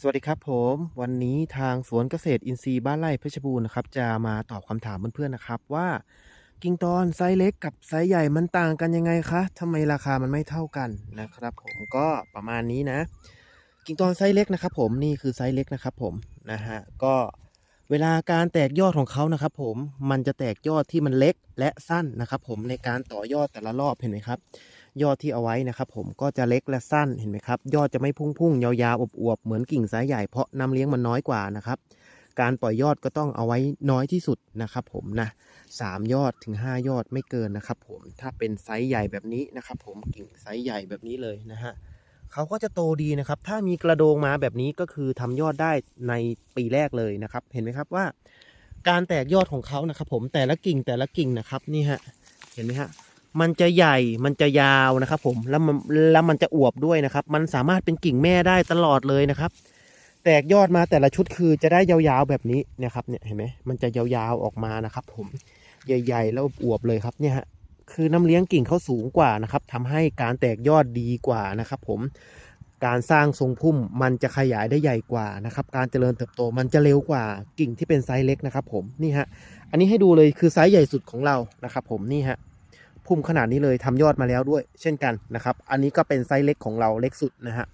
สวัสดีครับผมวันนี้ทางสวนเกษตรอินทรีย์บ้านไร่เพชรบูรณ์นะครับจะมาตอบคำถามเพื่อนๆนะครับว่า กิ่งตอนไซส์เล็กกับไซส์ใหญ่มันต่างกันยังไงคะทำไมราคามันไม่เท่ากันนะครับ ผมก็ประมาณนี้นะ กิ่งตอนไซส์เล็กนะครับ ผมนี่คือไซส์เล็กนะครับ ผมนะฮะก็เวลาการแตกยอดของเขานะครับ ผมมันจะแตกยอดที่มันเล็กและสั้นนะครับ ผมในการต่อยอดแต่ละรอบเห็นไหมครับ ยอดที่เอาไว้นะครับผมก็จะเล็กและสั้นเห็นไหมครับยอดจะไม่พุ่งๆยาวๆอวบๆเหมือนกิ่งสายใหญ่เพราะน้ำเลี้ยงมันน้อยกว่านะครับการปล่อยยอดก็ต้องเอาไว้น้อยที่สุดนะครับผมนะสามยอดถึง 5 ยอดไม่เกินนะครับผมถ้าเป็นไซส์ใหญ่แบบนี้นะครับผมกิ่งไซส์ใหญ่แบบนี้เลยนะฮะเขาก็จะโตดีนะครับ ถ้ามีกระโดงมาแบบนี้ก็คือทำยอดได้ในปีแรกเลยนะครับ เห็นไหมครับว่า การแตกยอดของเขานะครับผมแต่ละกิ่งแต่ละกิ่งนะครับนี่ฮะเห็นไหมฮะ มันจะใหญ่มันจะยาวนะครับ ผมแล้วมันแล้วมันจะอวบด้วยนะครับ มันสามารถเป็นกิ่งแม่ได้ตลอดเลยนะครับ แตกยอดมาแต่ละชุดคือจะได้ยาวๆแบบนี้นะครับเนี่ยเห็นไหมมันจะยาวๆออกมานะครับ ผมใหญ่ ๆ แล้วอวบเลยครับเนี่ยฮะคือน้ำเลี้ยงกิ่งเขาสูงกว่านะครับทำให้การแตกยอดดีกว่านะครับ ผมการสร้างทรงพุ่มมันจะขยายได้ใหญ่กว่านะครับ การเจริญเติบโตมันจะเร็วกว่ากิ่งที่เป็นไซส์เล็กนะครับ ผมนี่ฮะอันนี้ให้ดูเลยคือไซส์ใหญ่สุดของเรานะครับ ผมนี่ฮะ พุ่มขนาดนี้เลยทำยอดมาแล้วด้วย เช่นกันนะครับ อันนี้ก็เป็นไซส์เล็กของเราเล็กสุดนะฮะ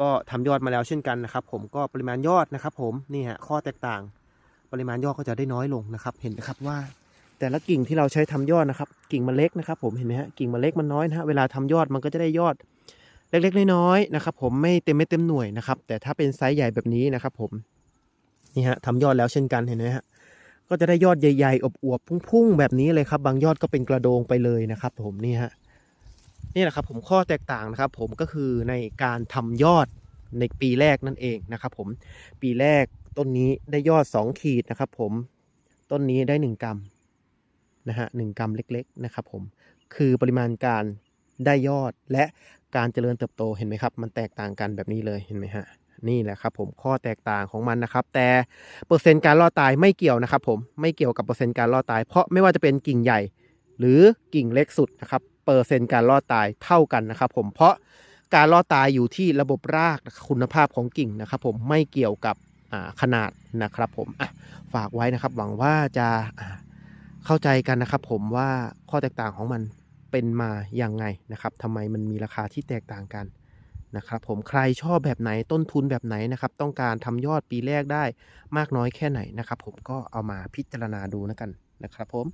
ก็ทำยอดมาแล้วเช่นกันนะครับ ผมก็ปริมาณยอดนะครับ ผมนี่ฮะข้อแตกต่าง ปริมาณยอดก็จะได้น้อยลงนะครับ เห็นไหมครับว่า แต่ละกิ่งที่เราใช้ทำยอดนะครับ กิ่งมันเล็กนะครับ ผมเห็นไหมฮะกิ่งมันเล็กมันน้อยนะฮะเวลาทำยอดมันก็จะได้ยอดเล็กๆน้อยๆนะครับ ผมไม่เต็มไม่เต็มหน่วยนะครับ แต่ถ้าเป็นไซส์ใหญ่แบบนี้นะครับ ผมนี่ฮะทำยอดแล้วเช่นกันเห็นไหมฮะ ก็จะได้ยอดใหญ่ๆ อบอวบพุ่งๆ แบบนี้เลยครับ บางยอดก็เป็นกระโดงไปเลยนะครับ ผมนี่ฮะนี่แหละครับผมข้อแตกต่างนะครับ ผมก็คือในการทำยอดในปีแรกนั่นเองนะครับผมปีแรกต้นนี้ได้ยอด 2 ขีดนะครับผมต้นนี้ได้ 1 กรัมนะฮะหนึ่งกรัมเล็กๆนะครับผมคือปริมาณการได้ยอดและการเจริญเติบโตเห็นไหมครับ มันแตกต่างกันแบบนี้เลยเห็นไหมฮะ นี่แหละครับผมข้อแตกต่างของมันนะครับ แต่เปอร์เซ็นต์การรอดตายไม่เกี่ยวนะครับผมไม่เกี่ยวกับเปอร์เซ็นต์การรอดตาย เพราะไม่ว่าจะเป็นกิ่งใหญ่ หรือกิ่งเล็กสุดนะครับเปอร์เซ็นต์การรอดตายเท่ากันนะครับผมเพราะการรอดตายอยู่ที่ระบบรากคุณภาพของกิ่งนะครับผมไม่เกี่ยวกับขนาดนะครับผมฝากไว้นะครับหวังว่าจะเข้าใจกันนะครับผมว่าข้อแตกต่างของมันเป็นมาอย่างไงนะครับทำไมมันมีราคาที่แตกต่างกัน นะครับผมใครชอบแบบไหนต้นทุนแบบไหนนะครับต้องการทำยอดปีแรกได้มากน้อยแค่ไหนนะครับผมก็เอามาพิจารณาดูนะกันนะครับผม